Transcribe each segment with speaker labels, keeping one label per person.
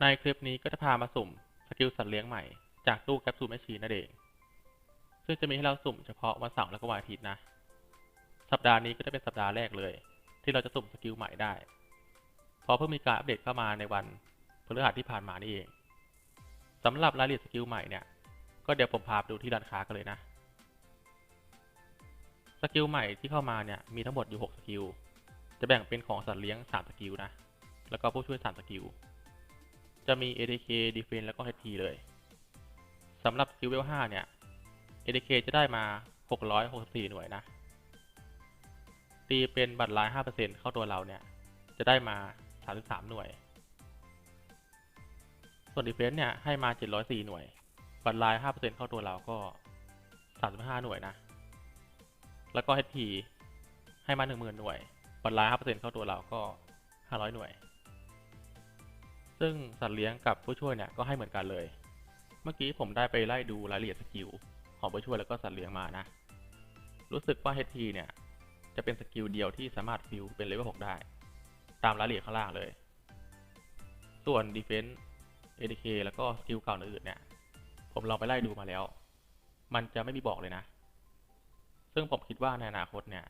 Speaker 1: ในคลิปนี้ก็จะพามาสุ่มสกิลสัตว์เลี้ยงใหม่จากตู้แคปซูลแมชชีนนั่นเอง ซึ่งจะมีให้เราสุ่มเฉพาะวันเสาร์และก็วันอาทิตย์นะ สัปดาห์นี้ก็จะเป็นสัปดาห์แรกเลย ที่เราจะสุ่มสกิลใหม่ได้ เพราะเพิ่งมีการอัปเดตเข้ามาในวันพฤหัสที่ผ่านมานี่เองสำหรับรายละเอียดสกิลใหม่เนี่ย ก็เดี๋ยวผมพาไปดูที่ร้านค้ากันเลยนะ สกิลใหม่ที่เข้ามาเนี่ยมีทั้งหมดอยู่ 6 สกิล จะแบ่งเป็นของสัตว์เลี้ยง 3 สกิลนะ แล้วก็ผู้ช่วย 3 สกิล จะมี ADK Defense แล้วก็ HP เลยสำหรับสกิลเวล5เนี่ย ADK จะได้มา 664 หน่วยนะ ตีเป็นบัตรลาย 5%เข้าตัวเราเนี่ย จะได้มา 33 หน่วย ส่วน Defense เนี่ย ให้มา 704 หน่วย บัตรลาย 5%เข้าตัวเราก็ 35 หน่วยนะ แล้วก็ HP ให้มา 10,000 หน่วย บัตรลาย 5%เข้าตัวเราก็ 500 หน่วย ซึ่งสัตว์เลี้ยงกับผู้ช่วยเนี่ยก็ให้เหมือนกันเลย เมื่อกี้ผมได้ไปไล่ดูรายละเอียดสกิลของผู้ช่วยแล้วก็สัตว์เลี้ยงมานะ รู้สึกว่า HP เนี่ยจะเป็นสกิลเดียวที่สามารถฟิวเป็นเลเวล6ได้ ตามรายละเอียดข้างล่างเลย ส่วน Defense ADK แล้วก็สกิลเก่าอื่นเนี่ย ผมลองไปไล่ดูมาแล้ว มันจะไม่มีบอกเลยนะ ซึ่งผมคิดว่าในอนาคตเนี่ย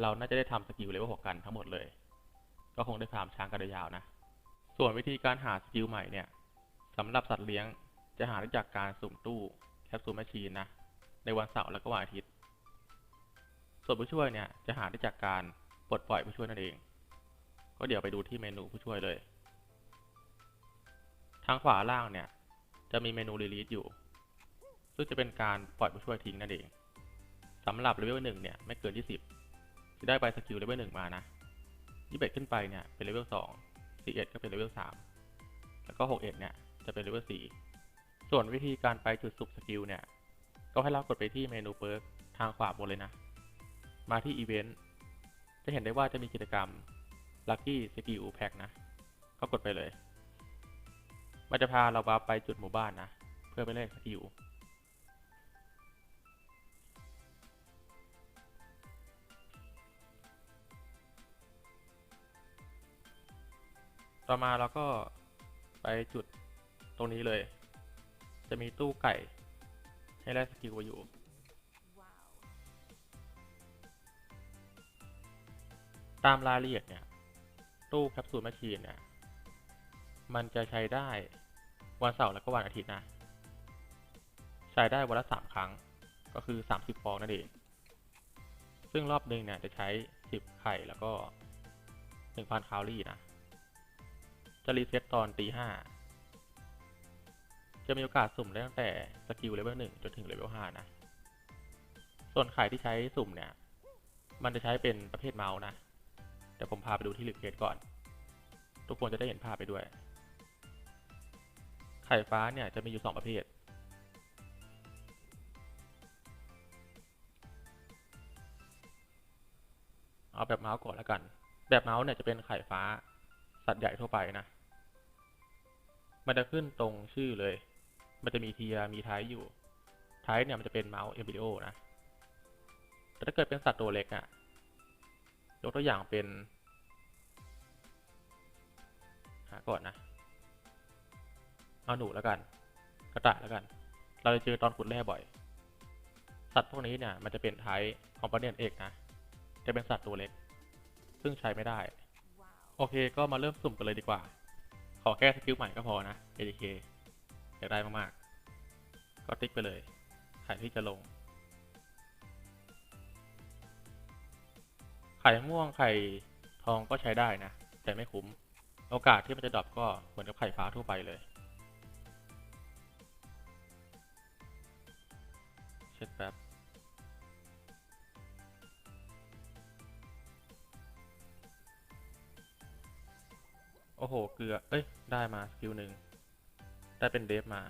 Speaker 1: เราน่าจะได้ทำสกิลเลเวล6กันทั้งหมดเลย ก็คงได้ฟาร์มช้างกันยาวนะ ส่วนวิธีการหาสกิลใหม่เนี่ยสำหรับสัตว์เลี้ยงจะหาได้จากการสุ่มตู้แคปซูลแมชชีนนะ ในวันเสาร์และก็วันอาทิตย์ ส่วนผู้ช่วยเนี่ยจะหาได้จากการปลดปล่อยผู้ช่วยนั่นเอง ก็เดี๋ยวไปดูที่เมนูผู้ช่วยเลย ทางขวาล่างเนี่ย จะมีเมนูรีลีสอยู่ ซึ่งจะเป็นการปล่อยผู้ช่วยทิ้งนั่นเองสำหรับเลเวลหนึ่งเนี่ยไม่เกิน 20 จะได้ใบสกิลเลเวลหนึ่งมานะ21ขึ้นไปเนี่ยเป็นเลเวลสอง 41ก็เป็นเลเวลสามแล้วก็61เนี่ยจะเป็นเลเวลสี่ส่วนวิธีการไปจุดสุบสกิลเนี่ย ก็ให้เรากดไปที่เมนูเปิร์กทางขวาบนเลยนะ มาที่อีเวนต์จะเห็นได้ว่าจะมีกิจกรรม Lucky Skill Pack นะ ก็กดไปเลย มันจะพาเราไปจุดหมู่บ้านนะ เพื่อไปแลกสกิล ต่อมาเราก็ไปจุดตรงนี้เลย จะมีตู้ไก่ ให้แลกสกิลไว้อยู่ ตามรายละเอียดเนี่ย ตู้แคปซูลแมชชีนเนี่ย มันจะใช้ได้วันเสาร์และก็วันอาทิตย์นะ ใช้ได้วันละสามครั้ง ก็คือสามสิบฟองนั่นเอง ซึ่งรอบหนึ่งเนี่ยจะใช้สิบไข่แล้วก็หนึ่งพันแคลอรี่นะ จะรีเซ็ตตอนตีห้าจะมีโอกาสสุ่มได้ตั้งแต่สกิลเลเวลหนึ่งจนถึงเลเวลห้านะ ส่วนไข่ที่ใช้สุ่มเนี่ย มันจะใช้เป็นประเภทเมาส์นะ เดี๋ยวผมพาไปดูที่รีเควสก่อน ทุกคนจะได้เห็นภาพไปด้วย ไข่ฟ้าเนี่ยจะมีอยู่สองประเภท เอาแบบเมาส์ก่อนแล้วกัน แบบเมาส์เนี่ยจะเป็นไข่ฟ้า สัตว์ใหญ่ทั่วไปนะ มันจะขึ้นตรงชื่อเลย มันจะมีเทียมีไทอยู่ ไทเนี่ยมันจะเป็นเมาส์เอ b ิโอนะ แต่ถ้าเกิดเป็นสัตว์ตัวเล็กอะยกตัวอย่างเป็น หาก่อนนะ เอาหนูแล้วกัน กระต่ายแล้วกัน เราจะเจอตอนขุดแร่บ่อย สัตว์พวกนี้เนี่ยมันจะเป็นไทป์คอมโพเนนเอกนะ จะเป็นสัตว์ตัวเล็ก ซึ่งใช้ไม่ได้ โอเคก็มาเริ่มสุ่มกันเลยดีกว่า อแค่สกิลใหม่ก็พอนะ ADK อยากได้มากๆ ก็ติ๊กไปเลยไข่ที่จะลง ไข่ม่วงไข่ทองก็ใช้ได้นะ แต่ไม่คุ้ม โอกาสที่มันจะดรอปก็เหมือนกับไข่ฟ้าทั่วไปเลยเช็คแป๊บ อ้โห เกลือ เอ้ย ได้มาสกิลหนึ่ง ได้เป็นเดฟมา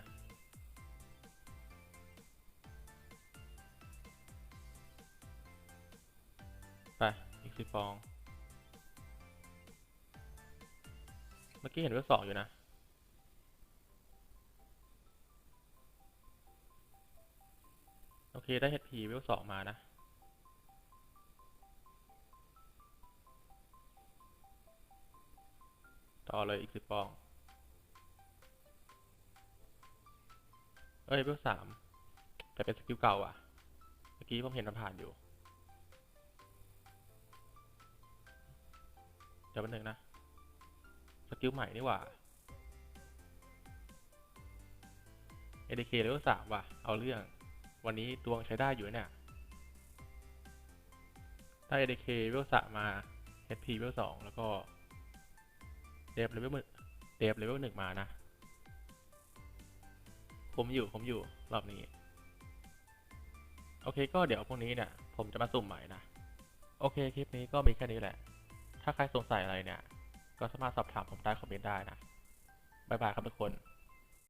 Speaker 1: ไป อีกสิบฟอง เมื่อกี้เห็นเวลสองอยู่นะโอเค ได้ HP เวลสองมานะ ต่อเลยอีกสิบฟอง เอ้ยเบลสามแต่เป็นสกิลเก่าอะ เมื่อกี้ผมเห็นมันผ่านอยู่ เดี๋ยวแป๊บนึงนะ สกิลใหม่นี่หว่าเอเดเคเลเวลสามว่ะ เอาเรื่อง วันนี้ดวงใช้ได้อยู่เนี่ยถ้าเอเดเคเลเวลสามมาเอพีเลเวลสองแล้วก็ เดฟเลเวลเดฟเลเวลหนึ่งมานะ ผมอยู่ผมอยู่รอบนี้ โอเคก็เดี๋ยวพวกนี้เนี่ย ผมจะมาสุ่มใหม่นะ โอเคคลิปนี้ก็มีแค่นี้แหละ ถ้าใครสงสัยอะไรเนี่ย ก็สามารถสอบถามผมใต้คอมเมนต์ได้นะ บ๊ายบายครับทุกคน